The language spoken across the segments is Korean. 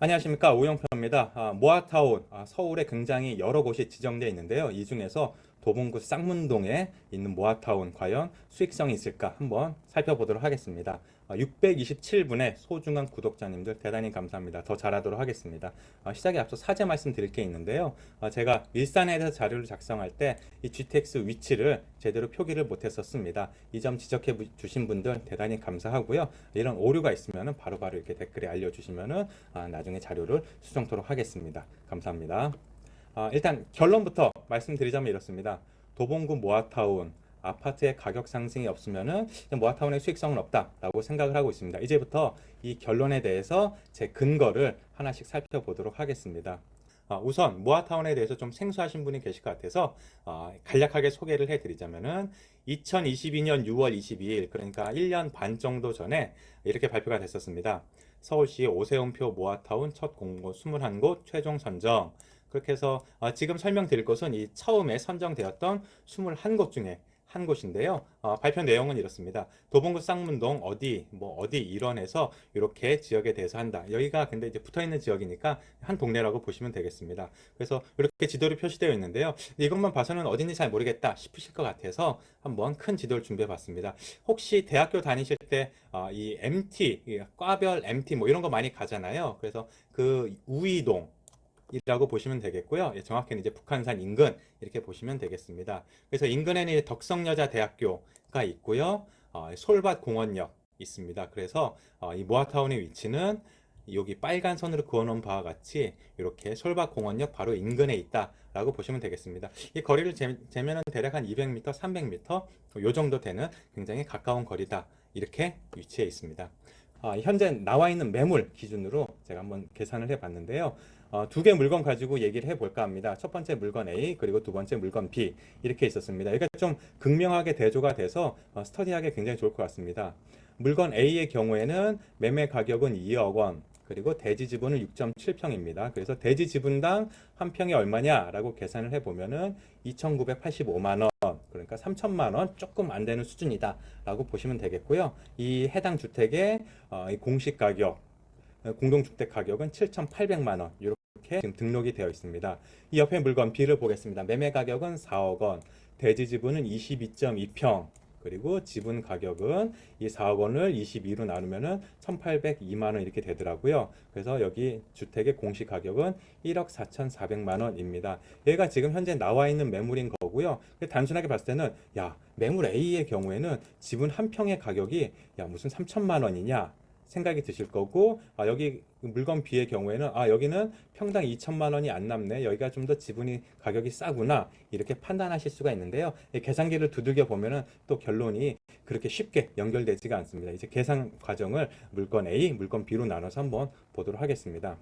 안녕하십니까 오영표입니다. 아, 모아타운 아, 서울에 굉장히 여러 곳이 지정되어 있는데요. 이 중에서 도봉구 쌍문동에 있는 모아타운 과연 수익성이 있을까 한번 살펴보도록 하겠습니다. 627분의 소중한 구독자님들 대단히 감사합니다. 더 잘하도록 하겠습니다. 아, 시작에 앞서 사죄 말씀드릴 게 있는데요. 아, 제가 일산에 대해서 자료를 작성할 때 이 GTX 위치를 제대로 표기를 못했었습니다. 이 점 지적해 부- 주신 분들 대단히 감사하고요. 이런 오류가 있으면 바로바로 이렇게 댓글에 알려주시면 아, 나중에 자료를 수정토록 하겠습니다. 감사합니다. 아, 일단 결론부터 말씀드리자면 이렇습니다. 도봉구 모아타운 아파트의 가격 상승이 없으면은 모아타운의 수익성은 없다라고 생각을 하고 있습니다. 이제부터 이 결론에 대해서 제 근거를 하나씩 살펴보도록 하겠습니다. 아, 우선 모아타운에 대해서 좀 생소하신 분이 계실 것 같아서 아, 간략하게 소개를 해드리자면은 2022년 6월 22일 그러니까 1년 반 정도 전에 이렇게 발표가 됐었습니다. 서울시 오세훈표 모아타운 첫 공고 21곳 최종 선정 그렇게 해서 아, 지금 설명드릴 것은 이 처음에 선정되었던 21곳 중에 한 곳인데요. 어, 발표 내용은 이렇습니다. 도봉구 쌍문동 어디 뭐 어디 일원에서 이렇게 지역에 대해서 한다. 여기가 근데 이제 붙어 있는 지역이니까 한 동네라고 보시면 되겠습니다. 그래서 이렇게 지도로 표시되어 있는데요. 이것만 봐서는 어딘지 잘 모르겠다 싶으실 것 같아서 한번 큰 지도를 준비해 봤습니다. 혹시 대학교 다니실 때 어, 이 MT 이 과별 MT 뭐 이런 거 많이 가잖아요. 그래서 그 우이동 이라고 보시면 되겠고요. 예, 정확히는 이제 북한산 인근 이렇게 보시면 되겠습니다. 그래서 인근에는 덕성여자대학교가 있고요. 어, 솔밭 공원역 있습니다. 그래서 어, 이 모아타운의 위치는 여기 빨간 선으로 그어놓은 바와 같이 이렇게 솔밭 공원역 바로 인근에 있다라고 보시면 되겠습니다. 이 거리를 재, 재면은 대략 한 200m, 300m 요 정도 되는 굉장히 가까운 거리다 이렇게 위치해 있습니다. 아, 현재 나와 있는 매물 기준으로 제가 한번 계산을 해봤는데요. 어, 두개 물건 가지고 얘기를 해볼까 합니다. 첫 번째 물건 A 그리고 두 번째 물건 B 이렇게 있었습니다. 이게 좀 극명하게 대조가 돼서 어, 스터디하기 굉장히 좋을 것 같습니다. 물건 A의 경우에는 매매 가격은 2억 원 그리고 대지 지분은 6.7평입니다. 그래서 대지 지분당 한 평이 얼마냐라고 계산을 해보면은 2,985만 원 그러니까 3천만 원 조금 안 되는 수준이다라고 보시면 되겠고요. 이 해당 주택의 어, 이 공시 가격 어, 공동주택 가격은 7,800만 원 이렇게 지금 등록이 되어 있습니다. 이 옆에 물건 B를 보겠습니다. 매매 가격은 4억 원, 대지 지분은 22.2평, 그리고 지분 가격은 이 4억 원을 22로 나누면은 1,802만 원 이렇게 되더라고요. 그래서 여기 주택의 공시 가격은 1억 4,400만 원입니다. 얘가 지금 현재 나와 있는 매물인 거고요. 단순하게 봤을 때는 야 매물 A의 경우에는 지분 한 평의 가격이 야 무슨 3천만 원이냐 생각이 드실 거고 아, 여기 물건 B의 경우에는 아 여기는 평당 2천만 원이 안 남네. 여기가 좀 더 지분이 가격이 싸구나. 이렇게 판단하실 수가 있는데요. 이 계산기를 두들겨 보면은 또 결론이 그렇게 쉽게 연결되지가 않습니다. 이제 계산 과정을 물건 A 물건 B로 나눠서 한번 보도록 하겠습니다.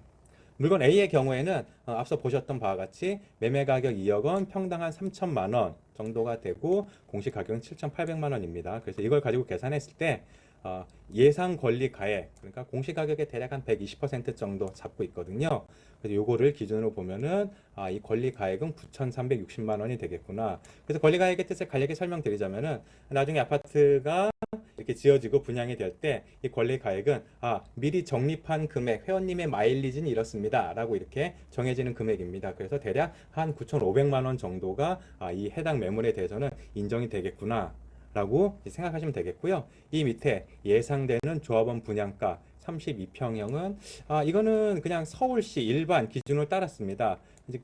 물건 A의 경우에는 어, 앞서 보셨던 바와 같이 매매 가격 2억 원, 평당 한 3천만 원 정도가 되고 공시 가격은 7,800만 원입니다. 그래서 이걸 가지고 계산했을 때 어, 예상 권리 가액 그러니까 공시 가격의 대략 한 120% 정도 잡고 있거든요. 그래서 요거를 기준으로 보면은 아, 이 권리 가액은 9,360만 원이 되겠구나. 그래서 권리 가액의 뜻을 간략히 설명드리자면은 나중에 아파트가 이렇게 지어지고 분양이 될 때 이 권리 가액은 아 미리 적립한 금액 회원님의 마일리지는 이렇습니다라고 이렇게 정해지는 금액입니다. 그래서 대략 한 9,500만 원 정도가 아, 이 해당 매물에 대해서는 인정이 되겠구나. 라고 생각하시면 되겠고요. 이 밑에 예상되는 조합원 분양가 32평형은 아 이거는 그냥 서울시 일반 기준을 따랐습니다.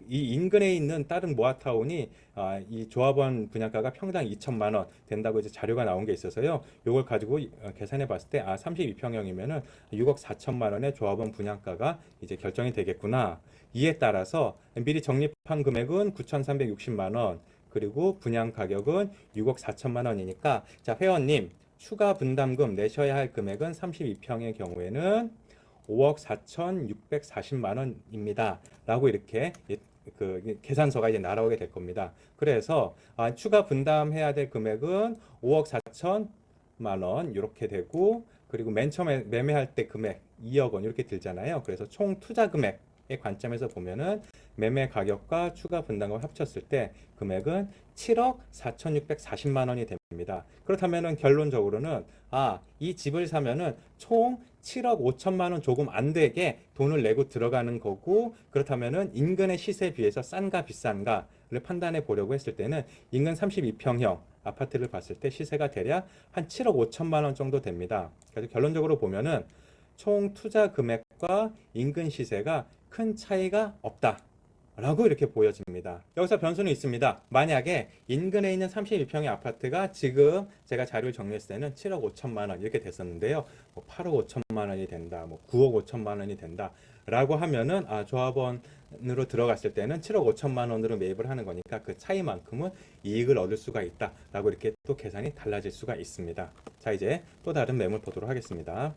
이 인근에 있는 다른 모아타운이 아, 이 조합원 분양가가 평당 2천만 원 된다고 이제 자료가 나온 게 있어서요. 요걸 가지고 어, 계산해 봤을 때 아 32평형이면은 6억 4천만 원의 조합원 분양가가 이제 결정이 되겠구나. 이에 따라서 미리 적립한 금액은 9,360만 원. 그리고 분양 가격은 6억 4천만 원이니까 자 회원님 추가 분담금 내셔야 할 금액은 32평의 경우에는 5억 4,640만 원입니다. 라고 이렇게 예, 그 계산서가 이제 날아오게 될 겁니다. 그래서 아, 추가 분담해야 될 금액은 5억 4천만 원 이렇게 되고 그리고 맨 처음에 매매할 때 금액 2억 원 이렇게 들잖아요. 그래서 총 투자 금액의 관점에서 보면은 매매 가격과 추가 분담금을 합쳤을 때 금액은 7억 4,640만 원이 됩니다. 그렇다면은 결론적으로는 아, 이 집을 사면은 총 7억 5천만 원 조금 안 되게 돈을 내고 들어가는 거고 그렇다면은 인근의 시세에 비해서 싼가 비싼가를 판단해 보려고 했을 때는 인근 32평형 아파트를 봤을 때 시세가 대략 한 7억 5천만 원 정도 됩니다. 그래서 결론적으로 보면은 총 투자 금액과 인근 시세가 큰 차이가 없다. 라고 이렇게 보여집니다. 여기서 변수는 있습니다. 만약에 인근에 있는 32평의 아파트가 지금 제가 자료를 정리했을 때는 7억 5천만 원 이렇게 됐었는데요. 뭐 8억 5천만 원이 된다, 뭐 9억 5천만 원이 된다. 라고 하면은 아 조합원으로 들어갔을 때는 7억 5천만 원으로 매입을 하는 거니까 그 차이만큼은 이익을 얻을 수가 있다 라고 이렇게 또 계산이 달라질 수가 있습니다. 자 이제 또 다른 매물 보도록 하겠습니다.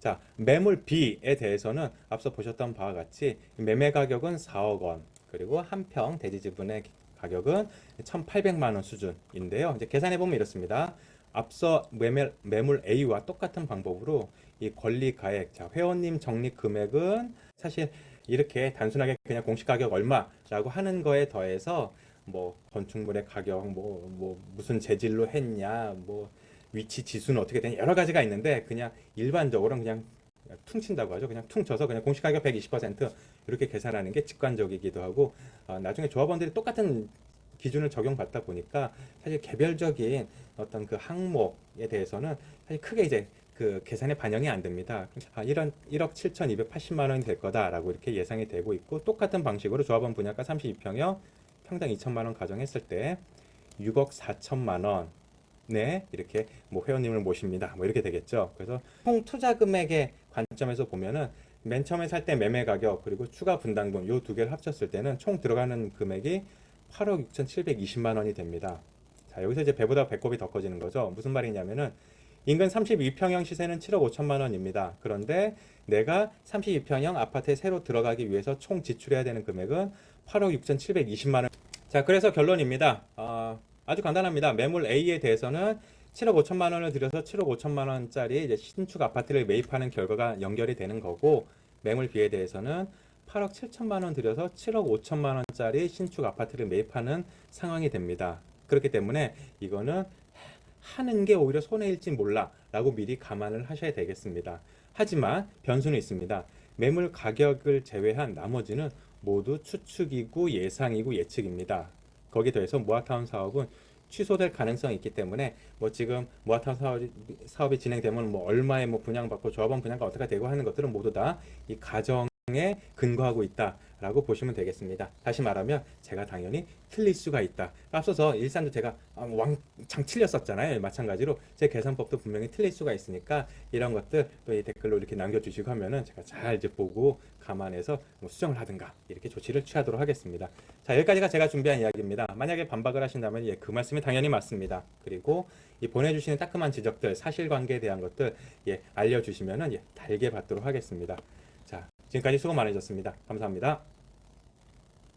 자 매물 B에 대해서는 앞서 보셨던 바와 같이 매매 가격은 4억 원 그리고 한 평 대지 지분의 가격은 1,800만 원 수준인데요. 이제 계산해 보면 이렇습니다. 앞서 매매, 매물 A와 똑같은 방법으로 이 권리 가액, 자 회원님 적립 금액은 사실 이렇게 단순하게 그냥 공시 가격 얼마라고 하는 거에 더해서 뭐 건축물의 가격, 뭐, 뭐 무슨 재질로 했냐, 뭐 위치 지수는 어떻게 되냐 여러 가지가 있는데 그냥 일반적으로 그냥 퉁 친다고 하죠. 그냥 퉁 쳐서 그냥 공시 가격 120% 이렇게 계산하는 게 직관적이기도 하고 어, 나중에 조합원들이 똑같은 기준을 적용받다 보니까 사실 개별적인 어떤 그 항목에 대해서는 사실 크게 이제 그 계산에 반영이 안 됩니다. 아, 이런 1억 7,280만 원이 될 거다라고 이렇게 예상이 되고 있고 똑같은 방식으로 조합원 분양가 32평형 평당 2천만 원 가정했을 때 6억 4천만 원 네, 이렇게 뭐 회원님을 모십니다. 뭐 이렇게 되겠죠. 그래서 총 투자 금액의 관점에서 보면은 맨 처음에 살 때 매매 가격 그리고 추가 분담금 요 두 개를 합쳤을 때는 총 들어가는 금액이 8억 6,720만 원이 됩니다. 자, 여기서 이제 배보다 배꼽이 더 커지는 거죠. 무슨 말이냐면은 인근 32평형 시세는 7억 5천만 원입니다. 그런데 내가 32평형 아파트에 새로 들어가기 위해서 총 지출해야 되는 금액은 8억 6,720만 원. 자, 그래서 결론입니다. 어, 아주 간단합니다. 매물 A에 대해서는 7억 5천만 원을 들여서 7억 5천만 원짜리 이제 신축 아파트를 매입하는 결과가 연결이 되는 거고 매물 B에 대해서는 8억 7천만 원 들여서 7억 5천만 원짜리 신축 아파트를 매입하는 상황이 됩니다. 그렇기 때문에 이거는 하는 게 오히려 손해일지 몰라라고 미리 감안을 하셔야 되겠습니다. 하지만 변수는 있습니다. 매물 가격을 제외한 나머지는 모두 추측이고 예상이고 예측입니다. 거기에 더해서 모아타운 사업은 취소될 가능성이 있기 때문에 뭐 지금 모아타운 사업이, 사업이 진행되면 뭐 얼마에 뭐 분양받고 조합원 분양가 어떻게 되고 하는 것들은 모두 다 이 가정에 근거하고 있다 라고 보시면 되겠습니다. 다시 말하면 제가 당연히 틀릴 수가 있다. 앞서서 일산도 제가 아, 왕창 틀렸었잖아요. 마찬가지로 제 계산법도 분명히 틀릴 수가 있으니까 이런 것들 또 이 댓글로 이렇게 남겨주시고 하면은 제가 잘 이제 보고 감안해서 뭐 수정을 하든가 이렇게 조치를 취하도록 하겠습니다. 자 여기까지가 제가 준비한 이야기입니다. 만약에 반박을 하신다면 예, 그 말씀이 당연히 맞습니다. 그리고 이 보내주시는 따끔한 지적들, 사실관계에 대한 것들 예, 알려주시면은 예, 달게 받도록 하겠습니다. 자 지금까지 수고 많으셨습니다. 감사합니다.